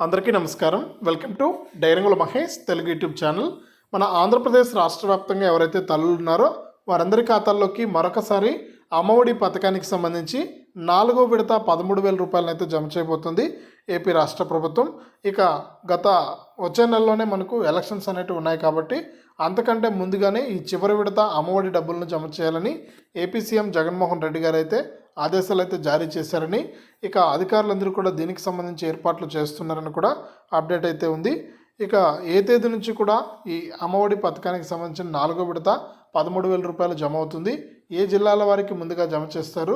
అందరికీ నమస్కారం. Welcome to డైరంగుల మహేష్ తెలుగు యూట్యూబ్ ఛానల్. మన ఆంధ్రప్రదేశ్ రాష్ట్ర వ్యాప్తంగా ఎవరైతే తల్లులు ఉన్నారో వారందరి ఖాతాల్లోకి మరొకసారి అమ్మఒడి పథకానికి సంబంధించి నాలుగో విడత పదమూడు వేల రూపాయలను అయితే జమ చేయబోతుంది ఏపీ రాష్ట్ర ప్రభుత్వం. ఇక గత వచ్చే నెలలోనే మనకు ఎలక్షన్స్ అనేటివి ఉన్నాయి కాబట్టి అంతకంటే ముందుగానే ఈ చివరి విడత అమ్మఒడి డబ్బులను జమ చేయాలని ఏపీ సీఎం జగన్మోహన్ రెడ్డి గారు అయితే ఆదేశాలు అయితే జారీ చేశారని ఇక అధికారులందరూ కూడా దీనికి సంబంధించి ఏర్పాట్లు చేస్తున్నారని కూడా అప్డేట్ అయితే ఉంది. ఇక ఏ తేదీ నుంచి కూడా ఈ అమ్మఒడి పథకానికి సంబంధించిన నాలుగో విడత పదమూడు వేల రూపాయలు జమ అవుతుంది. ఏ జిల్లాల వారికి ముందుగా జమ చేస్తారు?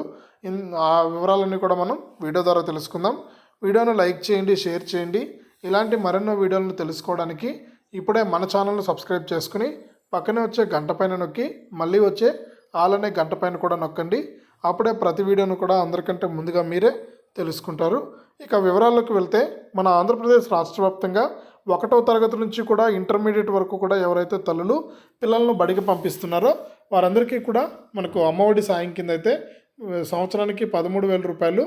ఇన్ ఆ వివరాలన్నీ కూడా మనం వీడియో ద్వారా తెలుసుకుందాం. వీడియోను లైక్ చేయండి షేర్ చేయండి. ఇలాంటి మరెన్నో వీడియోలను తెలుసుకోవడానికి ఇప్పుడే మన ఛానల్ను సబ్స్క్రైబ్ చేసుకుని పక్కనే వచ్చే గంట పైన నొక్కి మళ్ళీ వచ్చే ఆలనే గంట పైన కూడా నొక్కండి. అప్పుడే ప్రతి వీడియోను కూడా అందరికంటే ముందుగా మీరే తెలుసుకుంటారు. ఇక వివరాల్లోకి వెళ్తే మన ఆంధ్రప్రదేశ్ రాష్ట్ర వ్యాప్తంగా ఒకటో తరగతి నుంచి కూడా ఇంటర్మీడియట్ వరకు కూడా ఎవరైతే తల్లులు పిల్లలను బడికి పంపిస్తున్నారో వారందరికీ కూడా మనకు అమ్మఒడి సాయం కింద అయితే సంవత్సరానికి పదమూడు వేల రూపాయలు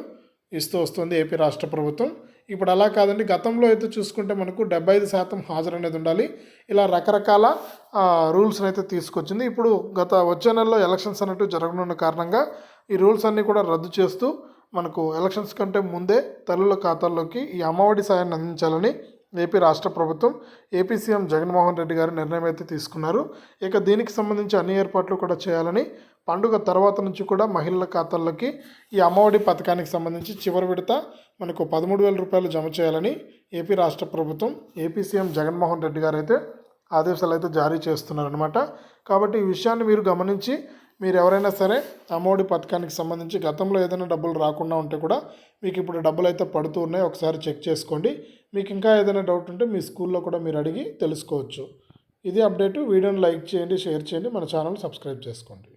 ఇస్తూ వస్తుంది ఏపీ రాష్ట్ర ప్రభుత్వం. ఇప్పుడు అలా కాదండి గతంలో అయితే చూసుకుంటే మనకు డెబ్బై ఐదు శాతం హాజరు అనేది ఉండాలి. ఇలా రకరకాల రూల్స్ అయితే తీసుకొచ్చింది. ఇప్పుడు గత వచ్చే నెలలో ఎలక్షన్స్ అనేవి జరగనున్న కారణంగా ఈ రూల్స్ అన్నీ కూడా రద్దు చేస్తూ మనకు ఎలక్షన్స్ కంటే ముందే తల్లుల ఖాతాల్లోకి ఈ అమ్మఒడి సాయాన్ని అందించాలని ఏపీ రాష్ట్ర ప్రభుత్వం ఏపీ సీఎం జగన్మోహన్ రెడ్డి గారు నిర్ణయం అయితే తీసుకున్నారు. ఇక దీనికి సంబంధించి అన్ని ఏర్పాట్లు కూడా చేయాలని పండుగ తర్వాత నుంచి కూడా మహిళల ఖాతాల్లోకి ఈ అమ్మఒడి పథకానికి సంబంధించి చివరి విడత మనకు పదమూడు వేల రూపాయలు జమ చేయాలని ఏపీ రాష్ట్ర ప్రభుత్వం ఏపీ సీఎం జగన్మోహన్ రెడ్డి గారు అయితే ఆదేశాలు అయితే జారీ చేస్తున్నారనమాట కాబట్టి ఈ విషయాన్ని మీరు గమనించి మీరు ఎవరైనా సరే అమ్మఒడి పథకానికి సంబంధించి గతంలో ఏదైనా డబ్బులు రాకుండా ఉంటే కూడా మీకు ఇప్పుడు డబ్బులు అయితే పడుతూ ఉన్నాయి. ఒకసారి చెక్ చేసుకోండి. మీకు ఇంకా ఏదైనా డౌట్ ఉంటే మీ స్కూల్లో కూడా మీరు అడిగి తెలుసుకోవచ్చు. ఇది అప్డేట్. వీడియోని లైక్ చేయండి షేర్ చేయండి. మన ఛానల్ సబ్స్క్రైబ్ చేసుకోండి.